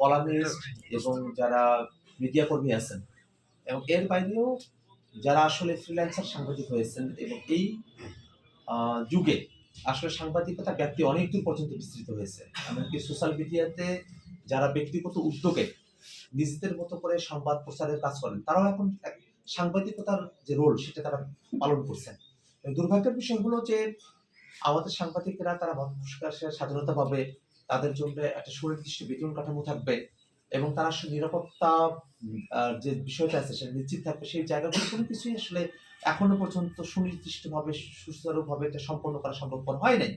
Columnist এবং যারা media কর্মী আছেন এবং এর বাইরেও যারা আসলে ফ্রিল্যান্সার সাংবাদিক হয়েছেন এবং এই যুগে আসলে সাংবাদিকতার ব্যাপ্তি অনেক দূর পর্যন্ত বিস্তৃত হয়েছে। এমনকি সোশ্যাল মিডিয়াতে যারা ব্যক্তিগত উদ্যোগে নিজেদের মতো করে সংবাদ প্রচারের কাজ করেন তারাও এখন সাংবাদিকতার যে রোল সেটা তারা পালন করছেন। দুর্ভাগ্যের বিষয় হলো যে আমাদের সাংবাদিকেরা তারা মানুষের স্বাধীনতা পাবে তাদের জন্য একটা সুনির্দিষ্ট বেতন কাঠামো থাকবে এবং তারা নিরাপত্তা যে বিষয়টা আছে সেটা নিশ্চিত থাকবে। সেই জায়গাগুলো কোনো কিছুই আসলে এখনও পর্যন্ত সুনির্দিষ্টভাবে, সুচারুভাবে এটা সম্পন্ন করা সম্ভবপর হয় নাই।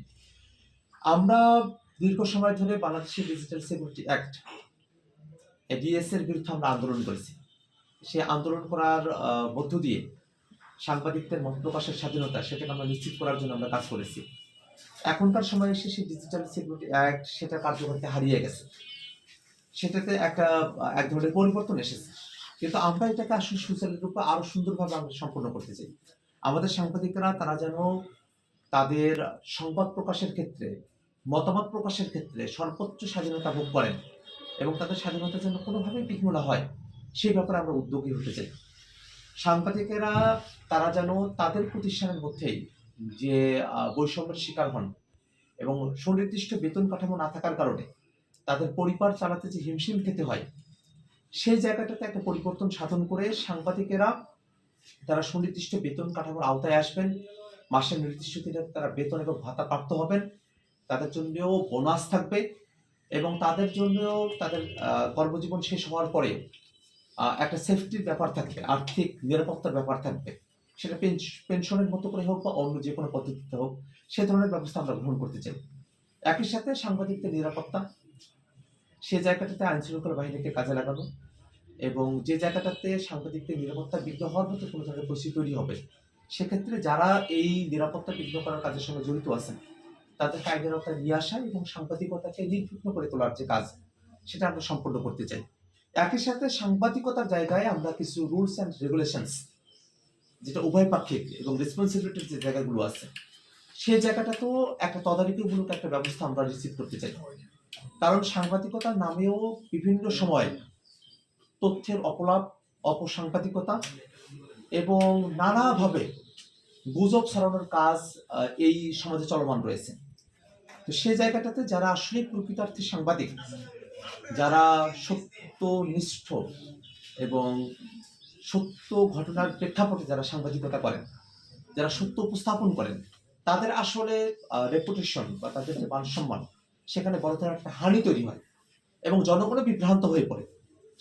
আমরা দীর্ঘ সময় ধরে বাংলাদেশের ডিজিটাল সিকিউরিটি অ্যাক্ট এডিএস এর বিরুদ্ধে আমরা আন্দোলন করেছি। সে আন্দোলন করার মধ্য দিয়ে সাংবাদিকদের মত প্রকাশের স্বাধীনতা সেটাকে আমরা নিশ্চিত করার জন্য আমরা কাজ করেছি। এখনকার সময় এসে সেই ডিজিটাল সিকিউরিটি অ্যাক্ট সেটা কার্যকরিতা হারিয়ে গেছে। সেটাতে একটা, এক ধরনের পরিবর্তন এসেছে। কিন্তু আমরা এটাকে আসলে সুচারু রূপে আরও সুন্দরভাবে আমরা সম্পন্ন করতে চাই। আমাদের সাংবাদিকরা, তারা যেন তাদের সংবাদ প্রকাশের ক্ষেত্রে, মতামত প্রকাশের ক্ষেত্রে সর্বোচ্চ স্বাধীনতা ভোগ করেন এবং তাদের স্বাধীনতা যেন কোনোভাবেই বিঘ্ন হয় সেই ব্যাপারে আমরা উদ্যোগী হতে চাই। সাংবাদিকেরা, তারা যেন তাদের প্রতিষ্ঠানের মধ্যেই যে বৈষম্যের শিকার হন এবং সুনির্দিষ্ট বেতন কাঠামো না থাকার কারণে তাদের পরিবার চালাতে যে হিমশিম খেতে হয়, সেই জায়গাটাতে একটা পরিবর্তন সাধন করে সাংবাদিকেরা তারা সুনির্দিষ্ট বেতন কাঠামোর আওতায় আসবেন, মাসের নির্দিষ্ট দিনে তারা বেতন এবং ভাতা প্রাপ্ত হবেন, তাদের জন্যও বোনাস থাকবে এবং তাদের জন্যও তাদের কর্মজীবন শেষ হওয়ার পরে একটা সেফটির ব্যাপার থাকবে, আর্থিক নিরাপত্তার ব্যাপার থাকবে। সেটা পেনশ- পেনশনের মতো করে হোক বা অন্য যে কোনো পদ্ধতিতে হোক, সে ধরনের ব্যবস্থা আমরা গ্রহণ করতে চাই। একই সাথে সাংবাদিকদের নিরাপত্তা, সে জায়গাটাতে আইন শৃঙ্খলা বাহিনীকে কাজে লাগানো এবং যে জায়গাটাতে সাংবাদিকদের নিরাপত্তা বিঘ্ন হওয়ার মতো কোনো ধরনের পরিস্থিতি তৈরি হবে, সেক্ষেত্রে যারা এই নিরাপত্তা বিঘ্ন করার কাজের সঙ্গে জড়িত আছেন, তাদেরকে আইনের আওতায় নিয়ে আসা এবং সাংবাদিকতাকে নির্বিঘ্ন করে তোলার যে কাজ, সেটা আমরা সম্পন্ন করতে চাই। একই সাথে সাংবাদিকতার জায়গায় আমরা কিছু রুলস অ্যান্ড রেগুলেশনস যেটা উভয় পাক্ষিক এবং রেসপন্সিবিলিটির যে জায়গাগুলো আছে, সেই জায়গাটাতেও একটা তদারকিমূলক একটা ব্যবস্থা আমরা নিশ্চিত করতে চাই। কারণ সাংবাদিকতার নামেও বিভিন্ন সময় তথ্যের অপলাপ, অপসাংবাদিকতা এবং নানাভাবে গুজব ছড়ানোর কাজ এই সমাজে চলমান রয়েছে। তো সেই জায়গাটাতে যারা আসলে প্রকৃতার্থে সাংবাদিক, যারা সত্যনিষ্ঠ এবং সত্য ঘটনার প্রেক্ষাপটে যারা সাংবাদিকতা করেন, যারা সত্য উপস্থাপন করেন, তাদের আসলে রেপুটেশন বা তাদের যে মান সম্মান সেখানে বড় ধরনের একটা হানি তৈরি হয় এবং জনগণও বিভ্রান্ত হয়ে পড়ে।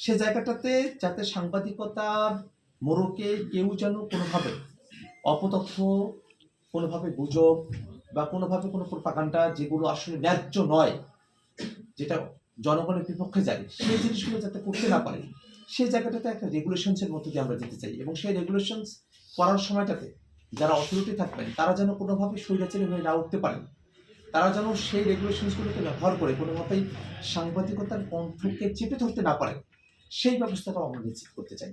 সে জায়গাটাতে যাতে সাংবাদিকতার মোড়কে কেউ যেন কোনোভাবে অপতথ্য কোনোভাবে গুজব বা কোনোভাবে কোনো প্রপাগান্ডা যেগুলো আসলে ন্যায্য নয়, যেটা জনগণের বিপক্ষে যায়, সেই জিনিসগুলো যাতে করতে না পারে সেই জায়গাটাতে একটা রেগুলেশনসের মধ্যে দিয়ে আমরা যেতে চাই এবং সেই রেগুলেশনস করার সময়টাতে যারা অথরিটি থাকবেন, তারা যেন কোনোভাবে স্বৈরাচারী হয়ে না উঠতে পারেন। তারা যেন সেই রেগুলেশনসগুলোকে ব্যবহার করে কোনোভাবেই সাংবাদিকতার কণ্ঠকে চেপে ধরতে না পারে, সেই ব্যবস্থাটাও আমরা নিশ্চিত করতে চাই।